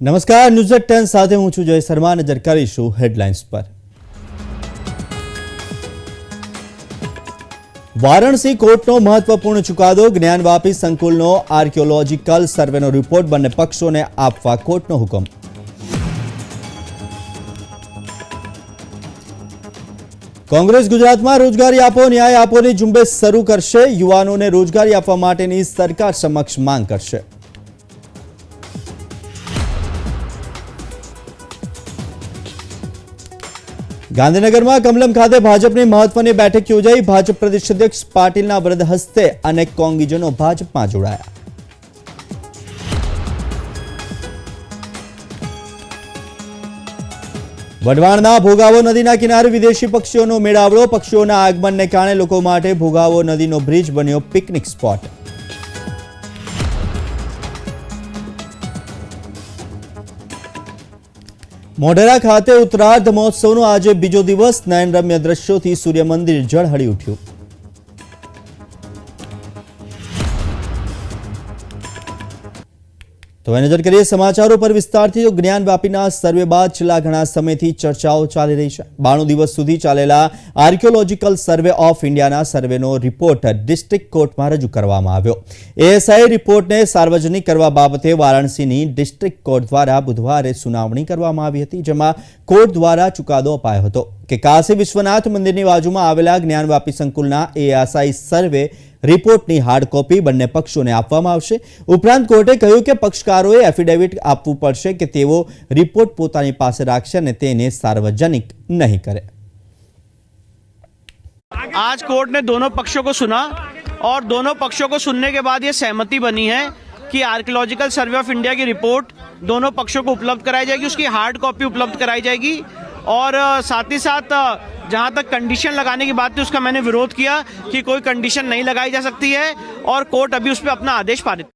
નમસ્કાર, news at ten સાથે હું છું જય શર્મા નજર કરીશું હેડલાઇન્સ પર. વારાણસી કોર્ટનો મહત્વપૂર્ણ ચુકાદો, જ્ઞાનવાપી સંકુલનો આર્કિયોલોજીકલ સર્વેનો રિપોર્ટ બંને પક્ષોને આપવા કોર્ટનો હુકમ. કોંગ્રેસ ગુજરાતમાં રોજગારી આપો, ન્યાય આપોની ઝુંબેશ શરૂ કરશે. યુવાનોને રોજગારી આપવા માટેની સરકાર સમક્ષ માંગ કરશે. ગાંધીનગરમાં કમલમ ખાતે ભાજપની મહત્વની બેઠક યોજાઈ. ભાજપ પ્રદેશ અધ્યક્ષ પાટીલના વરદ હસ્તે અનેક કોંગીજનો ભાજપમાં જોડાયા. વઢવાણના ભોગાવો નદીના કિનારે વિદેશી પક્ષીઓનો મેળાવડો. પક્ષીઓના આગમનને કારણે લોકો માટે ભોગાવો નદીનો બ્રિજ બન્યો પિકનિક સ્પોટ. મોઢેરા ખાતે ઉત્તરાર્ધ મહોત્સવનો આજે બીજો દિવસ નયનરમ્ય દ્રશ્યોથી સૂર્ય મંદિર ઝળહળી ઉઠ્યું. તો નજર કરીએ સમાચારો પર વિસ્તારથી, તો જ્ઞાન વ્યાપીના સર્વે બાદ છેલ્લા ઘણા સમયથી ચર્ચાઓ ચાલી રહી છે. બાણું દિવસ સુધી ચાલેલા આર્કિયોલોજીકલ સર્વે ઓફ ઇન્ડિયાના સર્વેનો રિપોર્ટ ડિસ્ટ્રિક્ટ કોર્ટમાં રજૂ કરવામાં આવ્યો. એએસઆઈ રિપોર્ટને સાર્વજનિક કરવા બાબતે વારાણસીની ડિસ્ટ્રિક્ટ કોર્ટ દ્વારા બુધવારે સુનાવણી કરવામાં આવી હતી, જેમાં કોર્ટ દ્વારા ચુકાદો અપાયો હતો કે કાશી વિશ્વનાથ મંદિરની બાજુમાં આવેલા જ્ઞાનવાપી સંકુલના એએસઆઈ સર્વે રિપોર્ટની હાર્ડ કોપી બંને પક્ષોને આપવામાં આવશે ઉપરાંત કોર્ટે કહ્યું કે પક્ષકારોએ એફિડેવિટ આપવું પડશે કે તેઓ રિપોર્ટ પોતાની પાસે રાખશે અને તેને સાર્વજનિક નહીં કરે आज कोर्ट ने दोनों पक्षों को सुना और दोनों पक्षों को सुनने के बाद ये सहमति बनी है कि आर्कियोलॉजिकल सर्वे ऑफ इंडिया की रिपोर्ट दोनों पक्षों को उपलब्ध कराई जाएगी उसकी हार्ड कॉपी उपलब्ध कराई जाएगी और साथ ही साथ जहाँ तक कंडीशन लगाने की बात थी, उसका मैंने विरोध किया कि कोई कंडीशन नहीं लगाई जा सकती है और कोर्ट अभी उस पर अपना आदेश पारित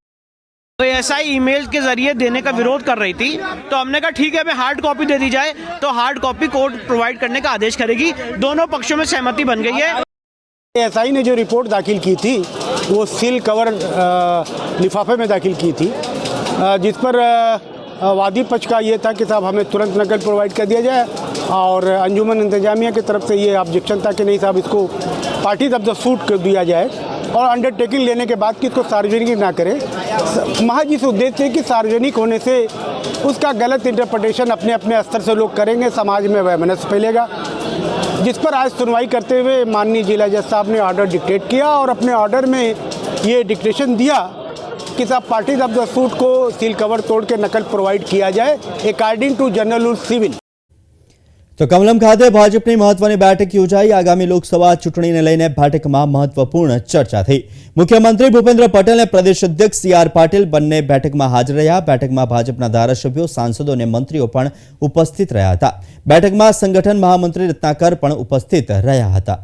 तो ऐसा ही ईमेल के ज़रिए देने का विरोध कर रही थी। तो हमने कहा, ठीक है, हमें हार्ड कॉपी दे दी जाए। तो हार्ड कॉपी कोर्ट प्रोवाइड करने का आदेश करेगी। दोनों पक्षों में सहमति बन गई है। एसआई ने जो रिपोर्ट दाखिल की थी, वो सील कवर लिफाफे में दाखिल की थी जिस पर वादी पक्ष का ये था कि साहब, हमें तुरंत नकल प्रोवाइड कर दिया जाए और अंजुमन इंतजामिया की तरफ़ से ये ऑब्जेक्शन था कि नहीं साहब, इसको पार्टी ऑफ़ द सूट कर दिया जाए और अंडरटेकिंग लेने के बाद कि इसको सार्वजनिक ना करें। महज इस उद्देश्य कि सार्वजनिक होने से उसका गलत इंटरप्रटेशन अपने अपने स्तर से लोग करेंगे, समाज में वैमनस फैलेगा। जिस पर आज सुनवाई करते हुए माननीय जिला जज साहब ने ऑर्डर डिक्टेट किया और अपने ऑर्डर में ये डिक्टेशन दिया। कि साहब पार्टीज ऑफ द सूट को सील कवर तोड़ के नकल प्रोवाइड किया जाए according to general rule civil તો કમલમ ખાતે ભાજપની મહત્વની બેઠક યોજાઈ આગામી લોકસભા ચૂંટણીને લઈને બેઠકમાં મહત્વપૂર્ણ ચર્ચા થઈ મુખ્યમંત્રી ભૂપેન્દ્ર પટેલ અને પ્રદેશ અધ્યક્ષ સી આર પાટીલ બંને બેઠકમાં હાજર રહ્યા બેઠકમાં ભાજપના ધારાસભ્યો સાંસદો અને મંત્રીઓ પણ ઉપસ્થિત રહ્યા હતા બેઠકમાં સંગઠન મહામંત્રી રત્નાકર પણ ઉપસ્થિત રહ્યા હતા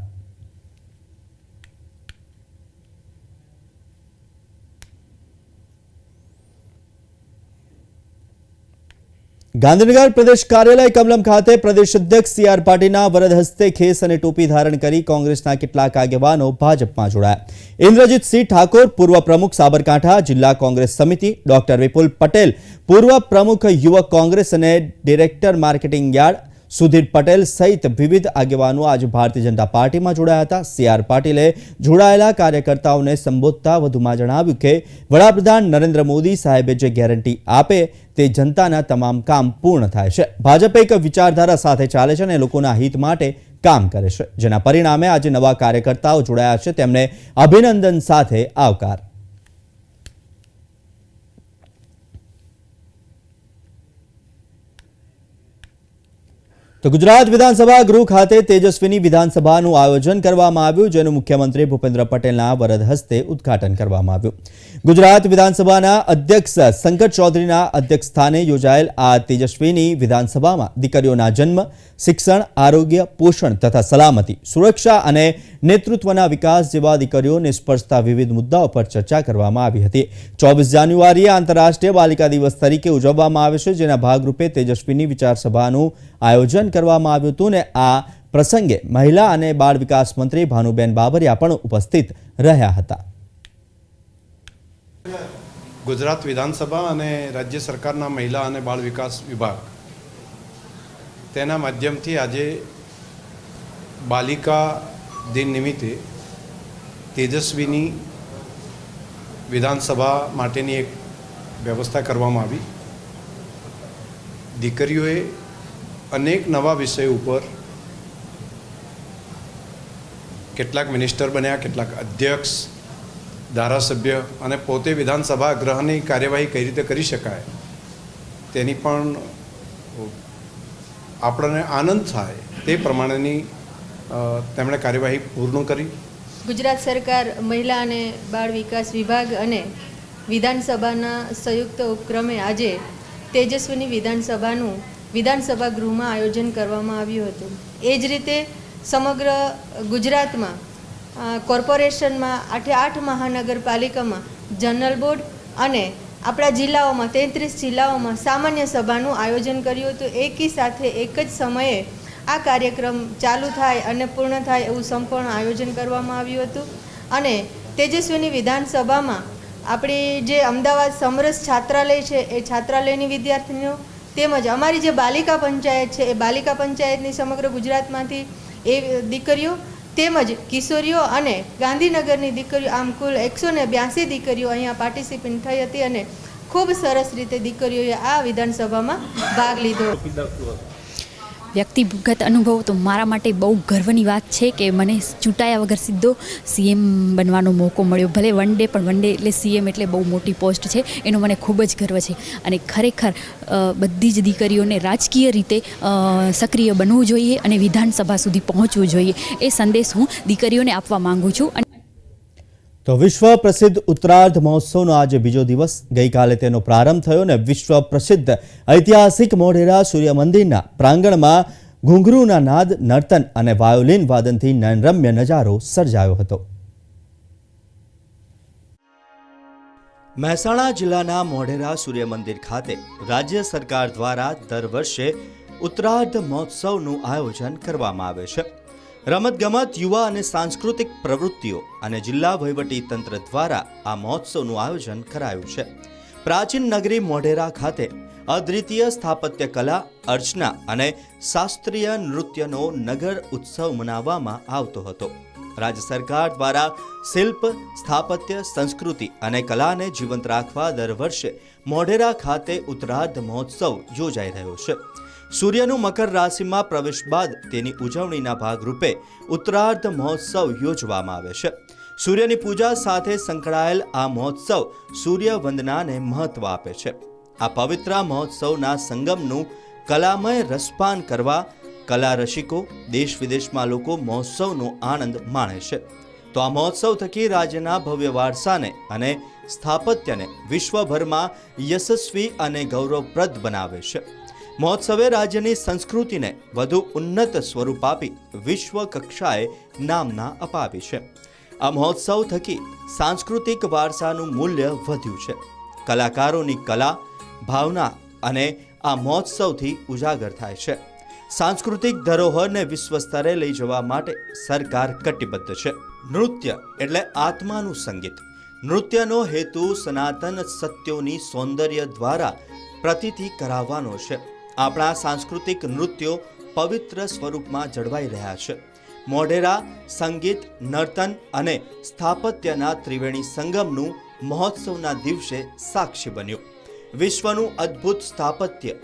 ગાંધીનગર પ્રદેશ કાર્યાલય કમલમ ખાતે પ્રદેશ અધ્યક્ષ સી આર પાટીલના વરદ હસ્તે ખેસ અને ટોપી ધારણ કરી કોંગ્રેસના કેટલાક આગેવાનો ભાજપમાં જોડાયા. ઇન્દ્રજીતસિંહ ઠાકોર, પૂર્વ પ્રમુખ સાબરકાંઠા જિલ્લા કોંગ્રેસ સમિતિ, ડોક્ટર વિપુલ પટેલ, પૂર્વ પ્રમુખ યુવક કોંગ્રેસ અને director marketing yard, Sudhir Patel સહિત વિવિધ આગેવાનો આજે ભારતીય જનતા પાર્ટીમાં જોડાયા હતા. સી આર પાટીલે જોડાયેલા કાર્યકર્તાઓને સંબોધતા વધુમાં જણાવ્યું કે, વડાપ્રધાન નરેન્દ્ર મોદી સાહેબે જે ગેરંટી આપે તે જનતાના તમામ કામ પૂર્ણ થાય છે. ભાજપ એક વિચારધારા સાથે ચાલે છે અને લોકોના હિત માટે કામ કરે છે. જેના પરિણામે આજે નવા કાર્યકર્તાઓ જોડાયા છે. તેમને અભિનંદન સાથે આવકાર. તો ગુજરાત વિધાનસભા ગૃહ ખાતે તેજસ્વીની વિધાનસભાનું આયોજન કરવામાં આવ્યું, જેનું મુખ્યમંત્રી ભૂપેન્દ્ર પટેલના વરદ હસ્તે ઉદઘાટન કરવામાં આવ્યું. ગુજરાત વિધાનસભાના અધ્યક્ષ શંકર ચૌધરીના અધ્યક્ષ સ્થાને યોજાયેલ આ તેજસ્વીની વિધાનસભામાં દીકરીઓના જન્મ, શિક્ષણ, આરોગ્ય, પોષણ તથા સલામતી, સુરક્ષા અને નેતૃત્વના વિકાસ જેવા દીકરીઓને સ્પર્શતા વિવિધ મુદ્દાઓ પર ચર્ચા કરવામાં આવી હતી. ચોવીસ જાન્યુઆરીએ આંતરરાષ્ટ્રીય બાલિકા દિવસ તરીકે ઉજવવામાં આવે છે, જેના ભાગરૂપે તેજસ્વીની વિચાર સભાનું આયોજન કરવામાં આવ્યું હતું ને આ પ્રસંગે મહિલા અને બાળ વિકાસ મંત્રી ભાનુબેન બાબરિયા પણ ઉપસ્થિત રહ્યા હતા. ગુજરાત વિધાનસભા અને રાજ્ય સરકારના મહિલા અને બાળ વિકાસ વિભાગ તેના માધ્યમથી આજે બાલિકા દિન નિમિત્તે તેજસ્વીની વિધાનસભા માટેની એક વ્યવસ્થા કરવામાં આવી. દીકરીઓએ અનેક નવા વિષય ઉપર કેટલાક મિનિસ્ટર બન્યા, કેટલાક અધ્યક્ષ, ધારાસભ્ય અને પોતે વિધાનસભા ગ્રહની કાર્યવાહી કઈ રીતે કરી શકાય તેની પણ આપણને આનંદ થાય તે પ્રમાણેની તેમણે કાર્યવાહી પૂર્ણ કરી. ગુજરાત સરકાર મહિલા અને બાળ વિકાસ વિભાગ અને વિધાનસભાના સંયુક્ત ઉપક્રમે આજે તેજસ્વીની વિધાનસભાનું વિધાનસભા ગૃહમાં આયોજન કરવામાં આવ્યું હતું. એ જ રીતે સમગ્ર ગુજરાતમાં કોર્પોરેશનમાં, આઠે આઠ મહાનગરપાલિકામાં, જનરલ બોર્ડ અને આપણા જિલ્લાઓમાં, તેત્રીસ જિલ્લાઓમાં સામાન્ય સભાનું આયોજન કર્યું હતું. એકી સાથે એક જ સમયે આ કાર્યક્રમ ચાલુ થાય અને પૂર્ણ થાય એવું સંપૂર્ણ આયોજન કરવામાં આવ્યું હતું. અને તેજસ્વીની વિધાનસભામાં આપણી જે અમદાવાદ સમરસ છાત્રાલય છે, એ છાત્રાલયની વિદ્યાર્થીનીઓ તેમજ અમારી જે બાલિકા પંચાયત છે, એ બાલિકા પંચાયતની સમગ્ર ગુજરાતમાંથી એ દીકરીઓ તેમજ કિશોરીઓ અને ગાંધીનગરની દીકરીઓ, આમ કુલ એકસો ને બ્યાસી દીકરીઓ અહીંયા પાર્ટિસિપેન્ટ થઈ હતી અને ખૂબ સરસ રીતે દીકરીઓએ આ વિધાનસભામાં ભાગ લીધો. વ્યક્તિગત અનુભવ તો મારા માટે બહુ ગર્વની વાત છે કે મને ચૂંટાયા વગર સીધો સીએમ બનવાનો મોકો મળ્યો. ભલે વન ડે પણ વન ડે એટલે સીએમ એટલે બહુ મોટી પોસ્ટ છે, એનો મને ખૂબ જ ગર્વ છે. અને ખરેખર બધી જ દીકરીઓને રાજકીય રીતે સક્રિય બનવું જોઈએ અને વિધાનસભા સુધી પહોંચવું જોઈએ. એ સંદેશ હું દીકરીઓને આપવા માંગુ છું. તો વિશ્વ પ્રસિદ્ધ ઉત્તરાર્ધ મહોત્સવનો આજે બીજો દિવસ. ગઈકાલે તેનો પ્રારંભ થયો અને વિશ્વ પ્રસિદ્ધ ઐતિહાસિક મોઢેરા સૂર્ય મંદિરના પ્રાંગણમાં ઘૂંઘરૂના નાદ, નર્તન અને વાયોલિન વાદનથી નયનરમ્ય નજારો સર્જાયો હતો. મહેસાણા જિલ્લાના મોઢેરા સૂર્ય મંદિર ખાતે રાજ્ય સરકાર દ્વારા દર વર્ષે ઉત્તરાર્ધ મહોત્સવનું આયોજન કરવામાં આવે છે. રમતગમત, યુવા અને સાંસ્કૃતિક પ્રવૃત્તિઓ અને જિલ્લા વહીવટી તંત્ર દ્વારા આ મહોત્સવનું આયોજન કરાયું છે. પ્રાચીન નગરી મોઢેરા ખાતે અદ્વિતીય સ્થાપત્ય કલા, અર્ચના અને શાસ્ત્રીય નૃત્યનો નગર ઉત્સવ મનાવવામાં આવતો હતો. રાજ્ય સરકાર દ્વારા શિલ્પ, સ્થાપત્ય, સંસ્કૃતિ અને કલાને જીવંત રાખવા દર વર્ષે મોઢેરા ખાતે ઉત્તરાર્ધ મહોત્સવ યોજાઈ રહ્યો છે. સૂર્યનું મકર રાશિમાં પ્રવેશ બાદ તેની ઉજવણીના ભાગરૂપે ઉત્તરાર્ધ મહોત્સવ યોજવામાં આવે છે. સૂર્યની પૂજા સાથે સંકળાયેલ આ મહોત્સવ સૂર્ય વંદનાને મહત્વ આપે છે. આ પવિત્ર મહોત્સવના સંગમનું કલામય રસપાન કરવા કલા રસિકો દેશ વિદેશમાં લોકો મહોત્સવનો આનંદ માણે છે. તો આ મહોત્સવ થકી રાજ્યના ભવ્ય વારસાને અને સ્થાપત્યને વિશ્વભરમાં યશસ્વી અને ગૌરવપ્રદ બનાવે છે. મહોત્સવે રાજ્યની સંસ્કૃતિને વધુ ઉન્નત સ્વરૂપ આપી વિશ્વ કક્ષાએ નામના અપાવી છે. આ મહોત્સવ થકી સાંસ્કૃતિક વારસાનું મૂલ્ય વધ્યું છે. કલાકારોની કલા, ભાવના અને આ મહોત્સવથી ઉજાગર થાય છે. સાંસ્કૃતિક ધરોહરને વિશ્વ સ્તરે લઈ જવા માટે સરકાર કટિબદ્ધ છે. નૃત્ય એટલે આત્માનું સંગીત. નૃત્યનો હેતુ સનાતન સત્યોની સૌંદર્ય દ્વારા પ્રતિથી કરાવવાનો છે. આપણા સાંસ્કૃતિક નૃત્યો પવિત્ર સ્વરૂપમાં જળવાઈ રહ્યા છે. મોઢેરા, સંગીત, નર્તન અને સ્થાપત્યના ત્રિવેણી સંગમનું મહોત્સવના દિવસે સાક્ષી બન્યું. વિશ્વનું અદ્ભુત સ્થાપત્ય,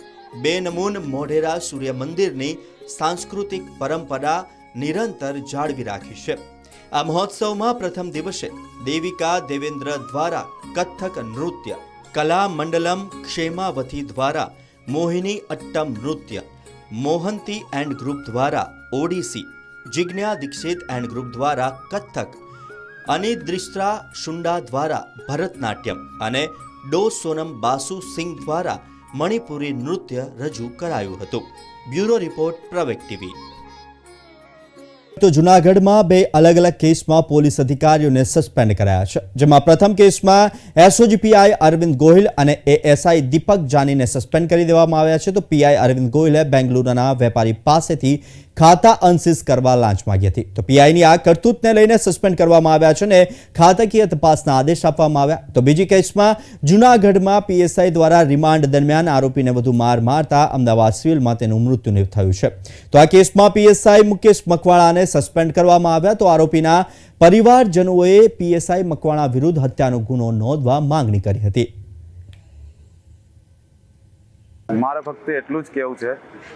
બેનમૂન મોઢેરા સૂર્ય મંદિરની સાંસ્કૃતિક પરંપરા નિરંતર જાળવી રાખી છે. આ મહોત્સવમાં પ્રથમ દિવસે દેવિકા દેવેન્દ્ર દ્વારા કથક નૃત્ય કલા મંડલમ ક્ષેમાવતી દ્વારા મોહિની અટ્ટમ નૃત્ય, મોહંતી એન્ડ ગ્રુપ દ્વારા ઓડિસી, જિજ્ઞા દીક્ષિત એન્ડ ગ્રુપ દ્વારા કથક અનિદ્રિસ્ત્રા શુંડા દ્વારા ભરતનાટ્યમ અને ડો સોનમ બાસુ સિંઘ દ્વારા મણિપુરી નૃત્ય રજૂ કરાયું હતું. બ્યુરો રિપોર્ટ પ્રવેક ટીવી. તો જૂનાગઢમાં બે અલગ અલગ કેસમાં પોલીસ અધિકારીઓને સસ્પેન્ડ કરાયા છે, જેમાં પ્રથમ કેસમાં એસઓજીપીઆઈ અરવિંદ ગોહિલ અને એએસઆઈ દીપક જાનીને સસ્પેન્ડ કરી દેવામાં આવ્યા છે. તો પીઆઈ અરવિંદ ગોહિલે બેંગલુરુના વેપારી પાસેથી ખાતા અનસીઝ કરવા લાંચ માગી હતી. તો પીઆઈની આ કરતૂતને લઈને સસ્પેન્ડ કરવામાં આવ્યા છે અને ખાતાકીય તપાસના આદેશ આપવામાં આવ્યા. તો બીજી કેસમાં જૂનાગઢમાં પીએસઆઈ દ્વારા રિમાન્ડ દરમિયાન આરોપીને વધુ માર મારતા અમદાવાદ સિવિલમાં તેનું મૃત્યુ થયું છે. તો આ કેસમાં પીએસઆઈ મુકેશ મકવાણાને સસ્પેન્ડ કરવામાં આવ્યા તો આરોપીના પરિવારજનોએ પીએસઆઈ મકવાણા વિરુદ્ધ હત્યાનો ગુનો નોંધવા માંગણી કરી હતી. મારે ફક્ત એટલું જ કહેવું છે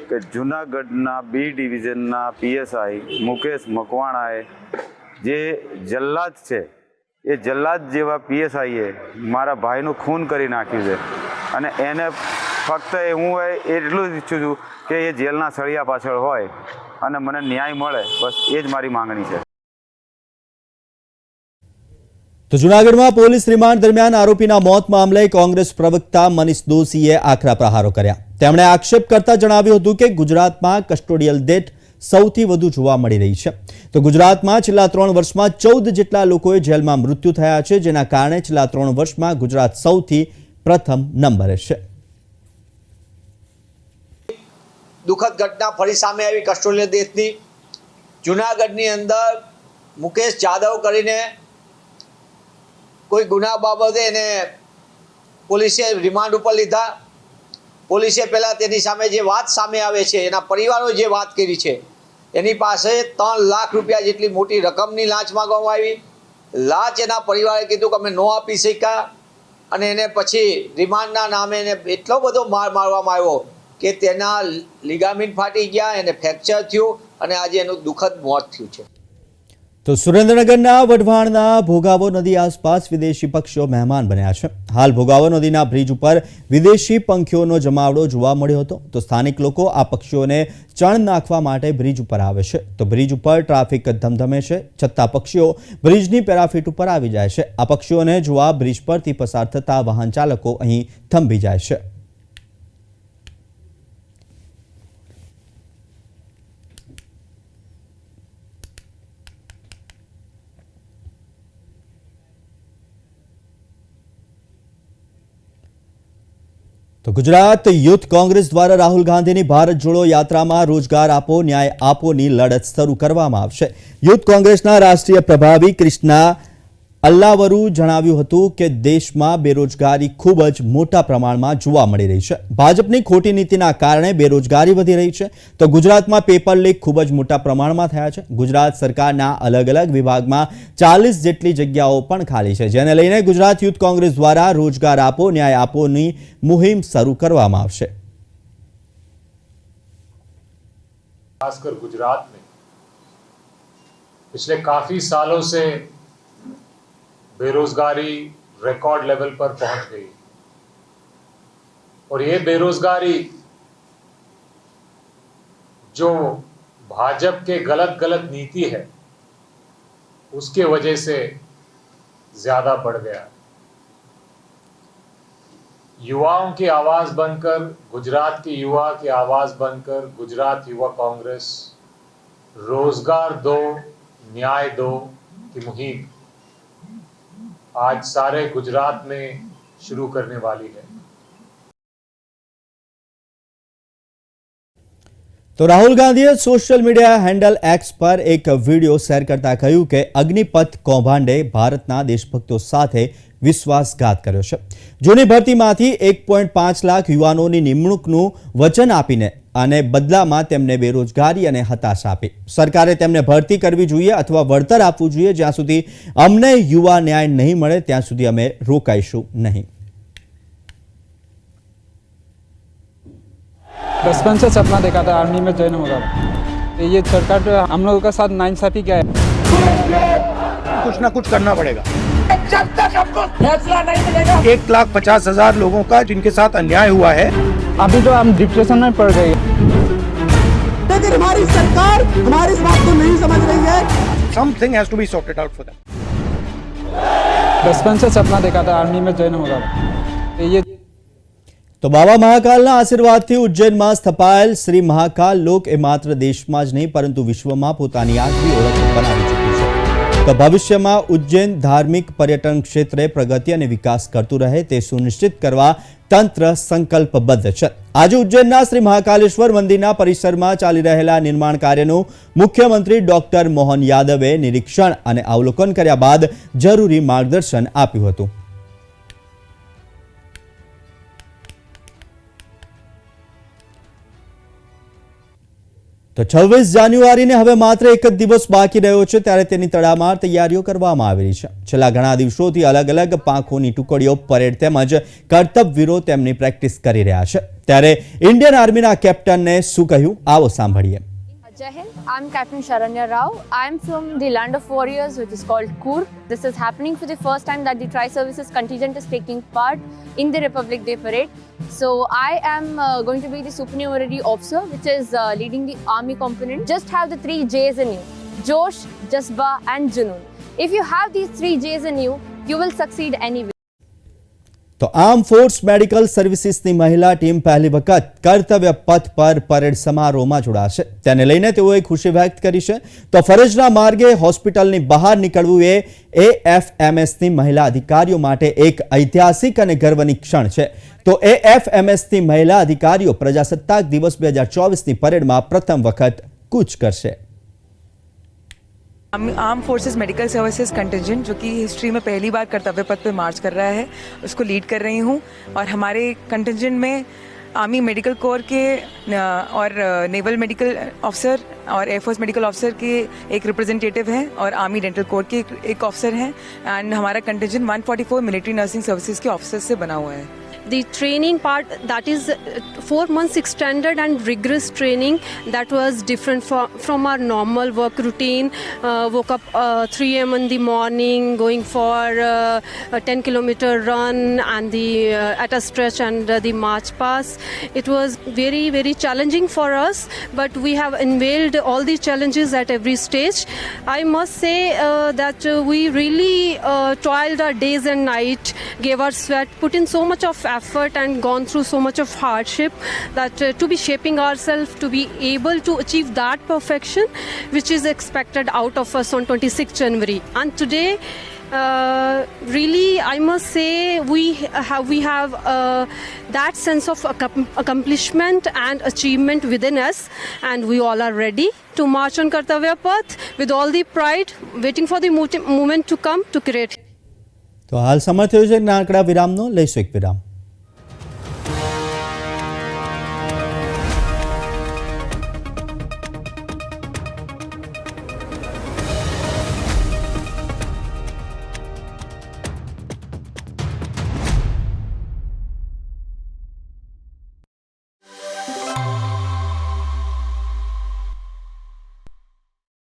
કે જૂનાગઢના બી ડિવિઝનના પીએસઆઈ મુકેશ મકવાણાએ જે જલ્લાદ છે, એ જલ્લાદ જેવા પીએસઆઈએ મારા ભાઈનું ખૂન કરી નાખ્યું છે. અને એને ફક્ત હું એટલું જ ઈચ્છું છું કે એ જેલના સળિયા પાછળ હોય. અને મને ન્યાય મળે, બસ એ જ મારી માંગણી છે. તો જૂનાગઢમાં પોલીસ રિમાન્ડ દરમિયાન આરોપીના મોત મામલે કોંગ્રેસ પ્રવક્તા મનીષ દોશીએ આકરા પ્રહારો કર્યા. તેમણે આક્ષેપ કરતા જણાવ્યું હતું કે ગુજરાતમાં કસ્ટોડિયલ ડેટ સૌથી વધુ જોવા મળી રહી છે. તો ગુજરાતમાં છેલ્લા ત્રણ વર્ષમાં ચૌદ જેટલા લોકોએ જેલમાં મૃત્યુ થયા છે, જેના કારણે છેલ્લા ત્રણ વર્ષમાં ગુજરાત સૌથી પ્રથમ નંબરે છે. દુઃખદ ઘટના ફરી સામે આવી કસ્ટોલિયન દેશની. જુનાગઢની અંદર મુકેશ જાદવ કરીને કોઈ ગુના બાબતે એને પોલીસે રિમાન્ડ ઉપર લીધા. પોલીસે પહેલાં તેની સામે જે વાત સામે આવે છે, એના પરિવારો જે વાત કરી છે, એની પાસે ત્રણ લાખ રૂપિયા જેટલી મોટી રકમની લાંચ માગવામાં આવી. લાંચ એના પરિવારે કીધું કે અમે ન આપી શક્યા અને એને પછી રિમાન્ડના નામે એને એટલો બધો માર મારવામાં આવ્યો કે તેના લિગામિન ફાટી ગયા, એને ફ્રેક્ચર થયું અને આજે એનું દુઃખદ મોત થયું છે. તો સુરેન્દ્રનગરના વઢવાણના ભોગાવો નદી આસપાસ વિદેશી પક્ષીઓ મહેમાન બન્યા છે. હાલ ભોગાવો નદીના બ્રિજ ઉપર વિદેશી પંખીઓનો જમાવડો જોવા મળ્યો હતો. તો સ્થાનિક લોકો આ પક્ષીઓને ચણ નાખવા માટે બ્રિજ ઉપર આવે છે. તો બ્રિજ ઉપર ટ્રાફિક ધમધમે છે. છતાં પક્ષીઓ બ્રિજની પેરાફીટ ઉપર આવી જાય છે. આ પક્ષીઓને જોવા બ્રિજ પરથી પસાર થતા વાહન ચાલકો અહીં થંભી જાય છે. તો ગુજરાત યુથ કોંગ્રેસ દ્વારા રાહુલ ગાંધીની ભારત જોડો યાત્રામાં રોજગાર આપો, ન્યાય આપોની લડત શરૂ કરવામાં આવશે. યુથ કોંગ્રેસના રાષ્ટ્રીય પ્રભારી કૃષ્ણા અલ્લાવરુ જણાવ્યું હતું કે દેશમાં બેરોજગારી ખૂબ જ મોટા પ્રમાણમાં જોવા મળી રહી છે ભાજપની ખોટી નીતિના કારણે બેરોજગારી વધી રહી છે તો ગુજરાતમાં પેપર લીક ખૂબ જ મોટા પ્રમાણમાં થયા છે ગુજરાત સરકારના અલગ અલગ વિભાગમાં ચાલીસ જેટલી જગ્યાઓ પણ ખાલી છે જેને લઈને ગુજરાત યુથ કોંગ્રેસ દ્વારા રોજગાર આપો ન્યાય આપોની મુહિમ શરૂ કરવામાં આવશે खासकर गुजरात में पिछले काफी सालों से बेरोजगारी रिकॉर्ड लेवल पर पहुँच गई। और ये बेरोजगारी जो भाजपा के गलत गलत नीति है, उसके वजह से ज़्यादा बढ़ गया। युवाओं की आवाज़ बनकर, गुजरात के युवा की आवाज़ बनकर, गुजरात युवा कांग्रेस रोज़गार दो, न्याय दो की मुहिम। आज सारे गुजरात में शुरू करने वाली है તો રાહુલ ગાંધીએ સોશિયલ મીડિયા હેન્ડલ એક્સ પર એક વિડીયો શેર કરતા કહ્યું કે અગ્નિપથ કૌભાંડે ભારતના દેશભક્તો સાથે વિશ્વાસઘાત કર્યો છે જૂની ભરતીમાંથી એક પોઈન્ટ પાંચ લાખ યુવાનોની નિમણૂકનું વચન આપીને અને બદલામાં તેમને બેરોજગારી અને હતાશા આપી સરકારે તેમને ભરતી કરવી જોઈએ અથવા વળતર આપવું જોઈએ જ્યાં સુધી અમને યુવા ન્યાય નહીં મળે ત્યાં સુધી અમે રોકાઈશું નહીં बचपन से सपना देखा था आर्मी में ज्वाइन होगा तो ये सरकार जो हम लोगों का साथ नाइंसाफी क्या है कुछ ना कुछ करना पड़ेगा जब तक हमको फैसला नहीं मिलेगा एक लाख पचास हजार लोगों का जिनके साथ अन्याय हुआ है अभी तो हम डिप्रेशन में पड़ गए लेकिन हमारी सरकार हमारी इस बात को नहीं समझ रही है something has to be sorted out for that बचपन से सपना देखा था आर्मी में ज्वाइन होगा तो ये તો બાબા મહાકાલના આશીર્વાદથી ઉજ્જૈનમાં સ્થપાયેલ શ્રી મહાકાલ લોક એ માત્ર દેશમાં જ નહીં પરંતુ વિશ્વમાં પોતાની આગવી ઓળખ બનાવી ચૂક્યું છે તો ભવિષ્યમાં ઉજ્જૈન ધાર્મિક પર્યટન ક્ષેત્રે પ્રગતિ અને વિકાસ કરતું રહે તે સુનિશ્ચિત કરવા તંત્ર સંકલ્પબદ્ધ છે. આજે ઉજ્જૈનના શ્રી મહાકાલેશ્વર મંદિરના પરિસરમાં ચાલી રહેલા નિર્માણ કાર્યનું મુખ્યમંત્રી ડોક્ટર મોહન યાદવે નિરીક્ષણ અને અવલોકન કર્યા બાદ જરૂરી માર્ગદર્શન આપ્યું હતું. તો છવ્વીસ જાન્યુઆરીને હવે માત્ર એક જ દિવસ બાકી રહ્યો છે, ત્યારે તેની તડામાર તૈયારીઓ કરવામાં આવી રહી છે. છેલ્લા ઘણા દિવસોથી અલગ અલગ પાંખોની ટુકડીઓ પરેડ તેમજ કર્તવ્યવીરો તેમની પ્રેક્ટિસ કરી રહ્યા છે. ત્યારે ઇન્ડિયન આર્મીના કેપ્ટનને શું કહ્યું? આવો સાંભળીએ. I'm Captain Sharanya Rao. I'm from the land of warriors, which is called Kur. This is happening for the first time that the Tri Services contingent is taking part in the Republic Day parade. So I am uh, going to be the supernumerary officer, which is uh, leading the army component. Just have the three J's in you: Josh, Jasba, and Junoon. If you have these three J's in you, you will succeed anyway. તો arm force medical સર્વિસીસની મહિલા ટીમ પહેલી વખત કર્તવ્ય પથ પર parade સમારોહમાં જોડાશે. તેને લઈને તેઓએ ખુશી વ્યક્ત કરી છે. તો ફરજના માર્ગે હોસ્પિટલની બહાર નીકળવું એ એએફએમએસની મહિલા અધિકારીઓ માટે એક ઐતિહાસિક અને ગર્વની ક્ષણ છે. તો એએફએમએસની મહિલા અધિકારીઓ પ્રજાસત્તાક દિવસ બે હજાર ચોવીસની પરેડમાં પ્રથમ વખત કૂચ કરશે. Arm forces medical services contingent जो कि हिस्ट्री में पहली बार कर्तव्य पथ पर मार्च कर रहा है उसको लीड कर रही हूँ। और हमारे कंटिजेंट में आर्मी मेडिकल कोर के और नेवल मेडिकल ऑफिसर और एयरफोर्स मेडिकल ऑफिसर के एक रिप्रेजेंटेटिव हैं और आर्मी डेंटल कोर के एक, ऑफिसर हैं। एंड हमारा कंटिजेंट 144 मिलिट्री नर्सिंग सर्विसेज़ के ऑफिसर से बना हुआ है। The training part that is uh, four months extended and rigorous training that was different from, from our normal work routine. Uh, woke up uh, 3 a.m in the morning going for uh, a 10 kilometer run and the uh, at a stretch and uh, the march pass. It was very very challenging for us but we have unveiled all the challenges at every stage. I must say that we really toiled our days and night gave our sweat put in so much of effort and gone through so much of hardship that uh, to be shaping ourselves to be able to achieve that perfection which is expected out of us on 26th january and today uh, really i must say we have we have uh, that sense of accom- accomplishment and achievement within us and we all are ready to march on kartavya path with all the pride waiting for the mo- moment to come to create તો હાલ સમય થયો છે નાનકડા વિરામનો લઈશું એક વિરામ